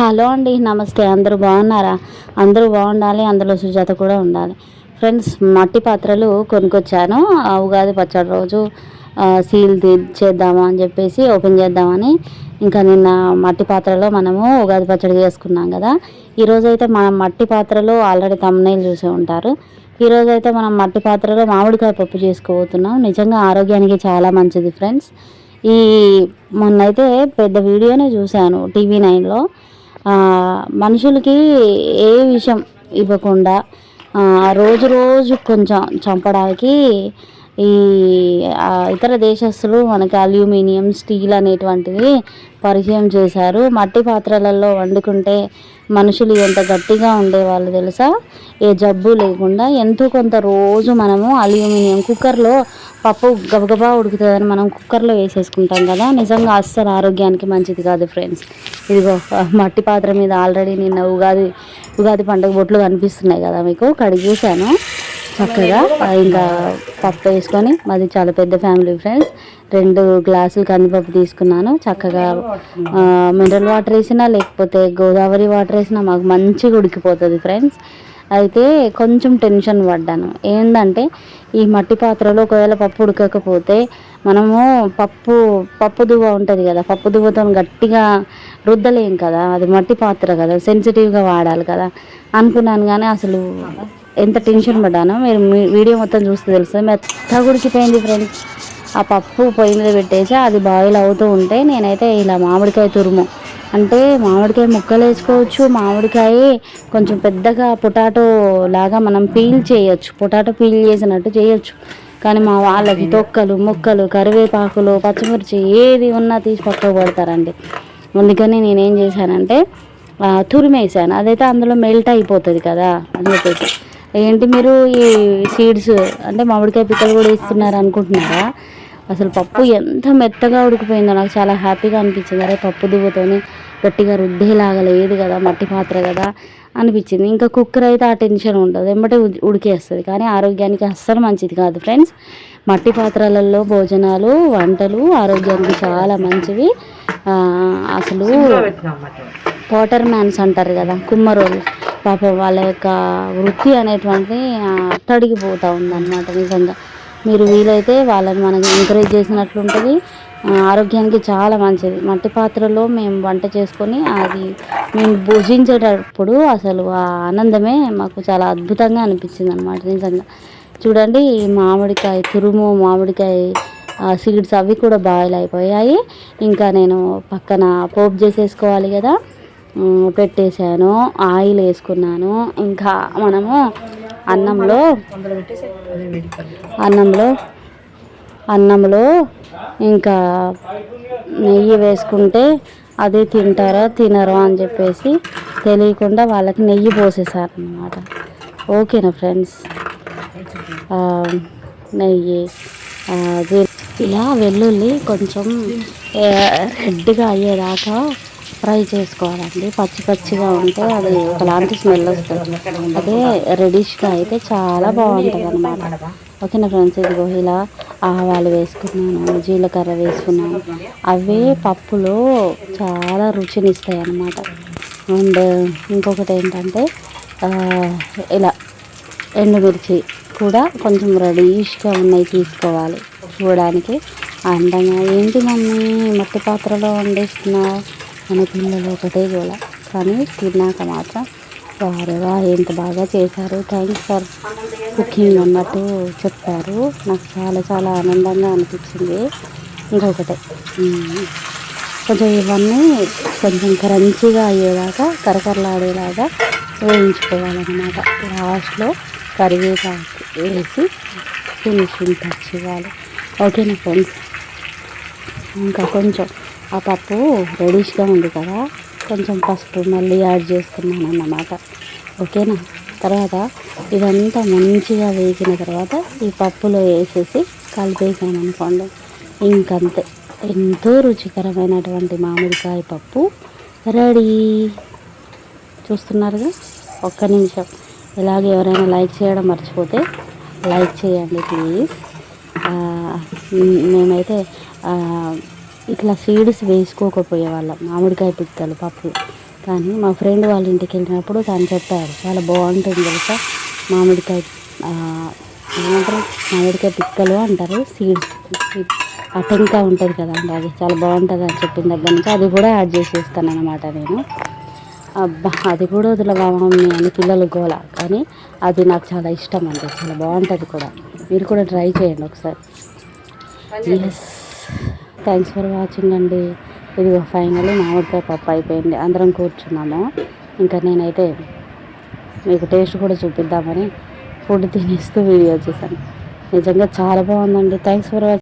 Hello అండి నమస్తే. అందరూ బాగున్నారా? అందరూ బాగుండాలి అందులో సుజాత కూడా ఉండాలి. ఫ్రెండ్స్ మట్టి పాత్రలు కొనుక్కొచ్చాను. ఆ ఉగాది పచ్చడి రోజు సీల్ తీ- చేద్దామా అని చెప్పేసి ఓపెన్ చేద్దామని. ఇంకా నిన్న మట్టి పాత్రలో మనము ఉగాది పచ్చడి చేసుకున్నాం కదా. ఈరోజైతే మనం మట్టి పాత్రలో ఆల్రెడీ తమ్ముళ్ళు చూసే ఉంటారు. ఈరోజు అయితే మనం మట్టి పాత్రలో మామిడికాయ పప్పు చేసుకోబోతున్నాం. నిజంగా ఆరోగ్యానికి చాలా మంచిది ఫ్రెండ్స్. ఈ మొన్నైతే పెద్ద వీడియోనే చూశాను టీవీ నైన్లో. మనుషులకి ఏ విషయం ఇవ్వకుండా ఆ, రోజు రోజు కొంచెం చంపడానికి ఈ ఇతర దేశస్తులు మనకి అల్యూమినియం స్టీల్ అనేటువంటివి పరిచయం చేశారు. మట్టి పాత్రలలో వండుకుంటే మనుషులు ఎంత గట్టిగా ఉండేవాళ్ళు తెలుసా? ఏ జబ్బు లేకుండా ఎంతో కొంత రోజు మనము అల్యూమినియం కుక్కర్లో పప్పు గబగబా ఉడుకుతుందని మనం కుక్కర్లో వేసేసుకుంటాం కదా నిజంగా అస్సలు ఆరోగ్యానికి మంచిది కాదు ఫ్రెండ్స్. ఇదిగో మట్టి పాత్ర మీద ఆల్రెడీ నిన్న ఉగాది ఉగాది పండుగ బొట్లు కనిపిస్తున్నాయి కదా మీకు కడిగేసాను చక్కగా. ఇంకా పప్పు వేసుకొని మాది చాలా పెద్ద ఫ్యామిలీ ఫ్రెండ్స్. రెండు గ్లాసులు కందిపప్పు తీసుకున్నాను చక్కగా మినరల్ వాటర్ వేసినా లేకపోతే గోదావరి వాటర్ వేసినా మాకు మంచిగా ఉడికిపోతుంది ఫ్రెండ్స్. అయితే కొంచెం టెన్షన్ పడ్డాను. ఏంటంటే ఈ మట్టి పాత్రలో ఒకవేళ పప్పు ఉడకకపోతే మనము పప్పు పప్పు దువ్వ ఉంటుంది కదా పప్పు దువ్వతో గట్టిగా రుద్దలేం కదా అది మట్టి పాత్ర కదా సెన్సిటివ్గా వాడాలి కదా అనుకున్నాను కానీ అసలు ఎంత టెన్షన్ పడ్డానో మీరు మీ వీడియో మొత్తం చూస్తే తెలుస్తుంది. మెత్త గుడిచిపోయింది ఫ్రెండ్స్ ఆ పప్పు పొయ్యి మీద పెట్టేసి అది బాయిల్ అవుతూ ఉంటే నేనైతే ఇలా మామిడికాయ తురుము అంటే మామిడికాయ ముక్కలు వేసుకోవచ్చు మామిడికాయ కొంచెం పెద్దగా పొటాటో లాగా మనం పీల్ చేయొచ్చు పొటాటో పీల్ చేసినట్టు చేయొచ్చు. కానీ మా వాళ్ళకి తొక్కలు ముక్కలు కరివేపాకులు పచ్చిమిర్చి ఏది ఉన్నా తీసి పక్కకు పడతారండి. అందుకని నేనేం చేశానంటే తురిమేసాను అదైతే అందులో మెల్ట్ అయిపోతుంది కదా అని చెప్పేసి ఏంటి మీరు ఈ సీడ్స్ అంటే మామిడికాయ పిక్కలు కూడా ఇస్తున్నారు అనుకుంటున్నారా అసలు పప్పు ఎంత మెత్తగా ఉడికిపోయిందో నాకు చాలా హ్యాపీగా అనిపించింది. అరే పప్పు దువ్వతోని గట్టిగా రుద్దేలాగా లేదు కదా మట్టి పాత్ర కదా అనిపించింది. ఇంకా కుక్కర్ అయితే ఆ టెన్షన్ ఉండదు. వెంబటే ఉడికేస్తుంది. కానీ ఆరోగ్యానికి అస్సలు మంచిది కాదు ఫ్రెండ్స్. మట్టి పాత్రలలో భోజనాలు వంటలు ఆరోగ్యానికి చాలా మంచివి. అసలు వాటర్ మ్యాన్స్ అంటారు కదా కుమ్మరోళ్ళు పాపం వాళ్ళ యొక్క వృత్తి అనేటువంటి అట్టడిగిపోతూ ఉందన్నమాట నిజంగా. మీరు వీలైతే వాళ్ళని మనకి ఎంకరేజ్ చేసినట్లు ఉంటుంది ఆరోగ్యానికి చాలా మంచిది. మట్టి పాత్రలో మేము వంట చేసుకొని అది మేము భుజించేటప్పుడు అసలు ఆ ఆనందమే మాకు చాలా అద్భుతంగా అనిపించింది అనమాట నిజంగా. చూడండి మామిడికాయ తురుము మామిడికాయ సీడ్స్ అవి కూడా బాయిల్ అయిపోయాయి. ఇంకా నేను పక్కన పోపు చేసేసుకోవాలి కదా. పెట్టేశాను ఆయిల్ వేసుకున్నాను. ఇంకా మనము అన్నంలో అన్నంలో అన్నంలో ఇంకా నెయ్యి వేసుకుంటే అది తింటారా తినరా అని చెప్పేసి తెలియకుండా వాళ్ళకి నెయ్యి పోసేసారు అనమాట ఓకేనా ఫ్రెండ్స్? నెయ్యి ఇలా వెల్లుల్లి కొంచెం రెడ్గా అయ్యేదాకా ఫ్రై చేసుకోవాలండి. పచ్చి పచ్చిగా ఉంటే అది ఒకలాంటి స్మెల్ వస్తుంది. అదే రెడిష్గా అయితే చాలా బాగుంటుంది అనమాట ఓకేనా ఫ్రెండ్స్? ఇదిగో ఇలా ఆవాలు వేసుకున్నాను జీలకర్ర వేసుకున్నాను. అవే పప్పులో చాలా రుచినిస్తాయి అన్నమాట అండ్ ఇంకొకటి ఏంటంటే ఇలా ఎండుమిర్చి కూడా కొంచెం రెడీష్గా ఉన్నాయి తీసుకోవాలి చూడడానికి. అందంగా ఏంటి మమ్మీ? మట్టి పాత్రలో వండేస్తున్నావు? మన పిల్లలు ఒకటే గోల. కానీ తిన్నాక మాత్రం వారేవా ఎంత బాగా చేశారు. థ్యాంక్స్ ఫర్ కుకింగ్ అన్నట్టు చెప్పారు. నాకు చాలా చాలా ఆనందంగా అనిపించింది. ఇంకొకటే. కొంచెం ఇవన్నీ కొంచెం క్రంచిగా అయ్యేదాకా కరకరలాడేలాగా వేయించుకోవాలన్నమాట. లాస్ట్లో కరివేపాకు వేసి ఫినిషింగ్ టచ్ ఇవ్వాలి. ఓకేనా ఫ్రెండ్స్? ఇంకా కొంచెం. ఆ పప్పు రెడీష్గా ఉంది కదా కొంచెం పసుపు మళ్ళీ యాడ్ చేసుకున్నాను అన్నమాట. ఓకేనా? తర్వాత ఇదంతా మంచిగా వేసిన తర్వాత ఈ పప్పులో వేసేసి కలిపేసాను అనుకోండి. ఇంకంతే. ఎంతో రుచికరమైనటువంటి మామిడికాయ పప్పు. రెడీ చూస్తున్నారుగా? ఒక్క నిమిషం. ఇలాగే ఎవరైనా లైక్ చేయడం మర్చిపోతే లైక్ చేయండి ప్లీజ్. మేమైతే ఇట్లా సీడ్స్ వేసుకోకపోయే వాళ్ళం మామిడికాయ పిక్కలు పప్పు. కానీ మా ఫ్రెండ్ వాళ్ళ ఇంటికి వెళ్ళినప్పుడు తను చెప్పాడు చాలా బాగుంటుంది తెలుసా? మామిడికాయ ఏమంటారు? మామిడికాయ పిక్కలు అంటారు సీడ్స్ ఆ టెంకాయ ఉంటుంది కదండి అది చాలా బాగుంటుంది అని చెప్పిన దగ్గర నుంచి అది కూడా యాడ్ చేసేస్తాను అనమాట నేను. అబ్బా అది కూడా వదలవా మమ్మీ అని పిల్లలు గోల. కానీ అది నాకు చాలా ఇష్టం అండి చాలా బాగుంటుంది కూడా. మీరు కూడా ట్రై చేయండి ఒకసారి. ఎస్ థ్యాంక్స్ ఫర్ వాచింగ్ అండి. ఇది ఫైనల్ మామిడికాయ పప్పు అయిపోయింది. అందరం కూర్చున్నాము. ఇంకా నేనైతే మీకు టేస్ట్ కూడా చూపిద్దామని ఫుడ్ తినేస్తూ వీడియో చేశాను. నిజంగా చాలా బాగుందండి. Thanks for watching.